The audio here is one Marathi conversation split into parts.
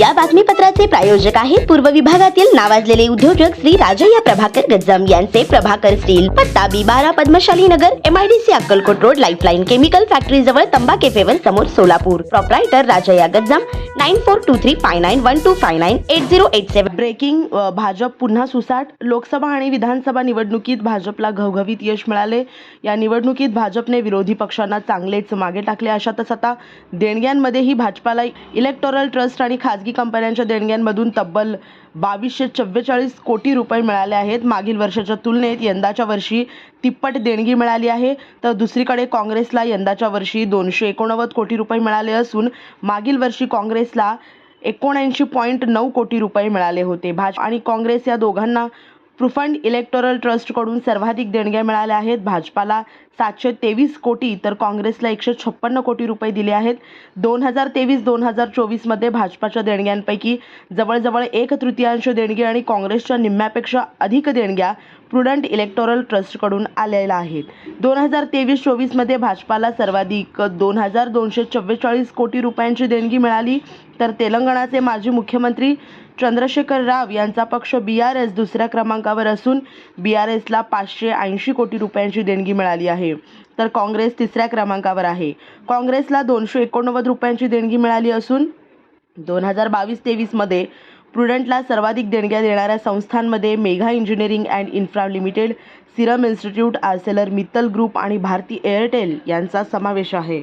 या बातमीपत्राचे प्रायोजक आहेत पूर्व विभागातील नावाजलेले उद्योजक श्री राजय्या प्रभाकर गज्जम यांचे प्रभाकर स्टील पत्ता बी बारा Padmashali Nagar MIDC Akkalkot road lifeline chemical factory जवळ तंबा केफेवर समोर Solapur. Proprietor Rajayya Gajjam nine four two three five nine one two five nine eight zero eight seven breaking Bhajap पुन्हा सुसाट. लोकसभा आणि विधानसभा निवडणुकीत भाजपला घवघवीत यश मिळाले. या निवडणुकीत भाजपने विरोधी पक्षांना चांगलेच मागे टाकले. अशातच आता देणग्यांमध्येही भाजपाला इलेक्टोरल ट्रस्ट आणि खाजगी कंपन्यांच्या देणग्यांमधून तब्बल बावीसशे चव्वेचाळीस कोटी रुपये मिळाले आहेत. मागील वर्षाच्या तुलनेत यंदाच्या वर्षी तिप्पट देणगी मिळाली आहे. तर दुसरीकडे काँग्रेसला यंदाच्या वर्षी दोनशे एकोणनव्वद कोटी रुपये मिळाले असून मागील वर्षी काँग्रेसला एकोणऐंशी पॉईंट नऊ कोटी रुपये मिळाले होते. भाजप आणि काँग्रेस या दोघांना प्रुफंड इलेक्टोरल ट्रस्टकडून सर्वाधिक देणग्या मिळाल्या आहेत. भाजपाला सातशे तेवीस कोटी तर काँग्रेसला एकशे छप्पन्न कोटी रुपये दिले आहेत. दोन हजार तेवीस दोन हजार चोवीसमध्ये भाजपाच्या देणग्यांपैकी जवळजवळ एक तृतीयांश देणगी आणि काँग्रेसच्या निम्म्यापेक्षा अधिक देणग्या प्रुडंट इलेक्टोरल ट्रस्टकडून आलेल्या आहेत. दोन हजार तेवीस चोवीसमध्ये भाजपाला सर्वाधिक दोन हजार दोनशे चव्वेचाळीस कोटी रुपयांची देणगी मिळाली. तर तेलंगणाचे माजी मुख्यमंत्री चंद्रशेखर राव यांचा पक्ष बी आर एस दुसऱ्या क्रमांकावर असून बी आर एसला पाचशे ऐंशी कोटी रुपयांची देणगी मिळाली आहे. तर काँग्रेस तिसऱ्या क्रमांकावर आहे. काँग्रेसला दोनशे एकोणनव्वद रुपयांची देणगी मिळाली असून दोन हजार बावीस तेवीसमध्ये प्रुडंटला सर्वाधिक देणग्या देणाऱ्या संस्थांमध्ये Megha engineering and infra limited Serum Institute Arcelor Mittal group आणि भारती एअरटेल यांचा समावेश आहे.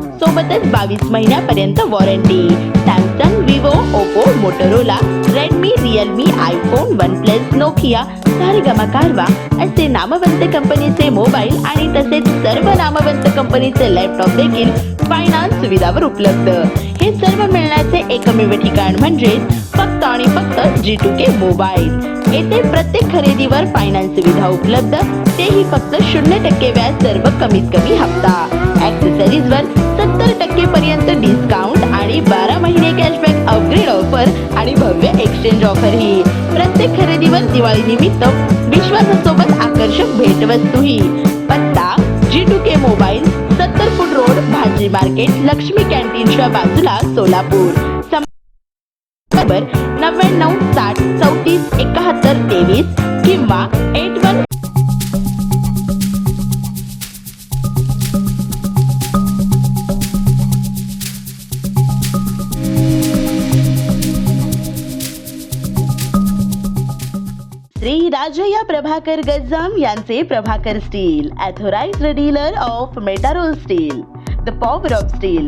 सोबतच बावीस महिन्यापर्यंत warranty Samsung Vivo Oppo Motorola Redmi Realme iPhone one plus Nokia Saregama Carvaan असे नामवंत कंपनीचे मोबाईल आणि तसेच सर्व नामवंत कंपनीचे लॅपटॉप देखील फायनान्स सुविधावर उपलब्ध. हे सर्व मिळण्याचे एकमेव ठिकाण म्हणजे फक्त आणि फक्त जी टू के मोबाईल येथे प्रत्येक खरेदीवर फायनान्स सुविधा उपलब्ध. तेही फक्त शून्य टक्के व्याज सर्व कमीत कमी हप्ता. ऍक्सेसरीजवर सत्तर टक्के पर्यंत डिस्काउंट आणि बारा महिने कॅशबॅक अपग्रेड ऑफर आणि भव्य एक्सचेंज ऑफर ही. प्रत्येक खरेदीवर दिवाळी निमित्त विश्वासासोबत आकर्षक भेटवस्तूही पत्ता जी टू के मोबाईल सत्तर फूट रोड भाजी मार्केट लक्ष्मी कॅन्टीनच्या बाजूला सोलापूर. नव्याण्णव साठ चौतीस एकाहत्तर तेवीस किंवा एट वन श्री राजया प्रभाकर गज्जाम यांचे Prabhakar steel authorized dealer of Metarol steel the power of steel.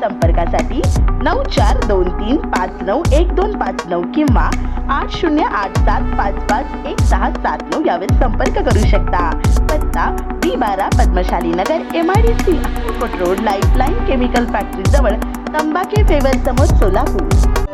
संपर्कासाठी नऊ चार दोन तीन पाच नऊ एक दोन पाच नऊ किंवा आठ शून्य आठ सात पाच पाच एक सहा सात नऊ यावर संपर्क करू शकता. पत्ता बी बारा Padmashali Nagar M I D C road lifeline chemical factory जवळ तंबाखे फेवर समोर सोलापूर.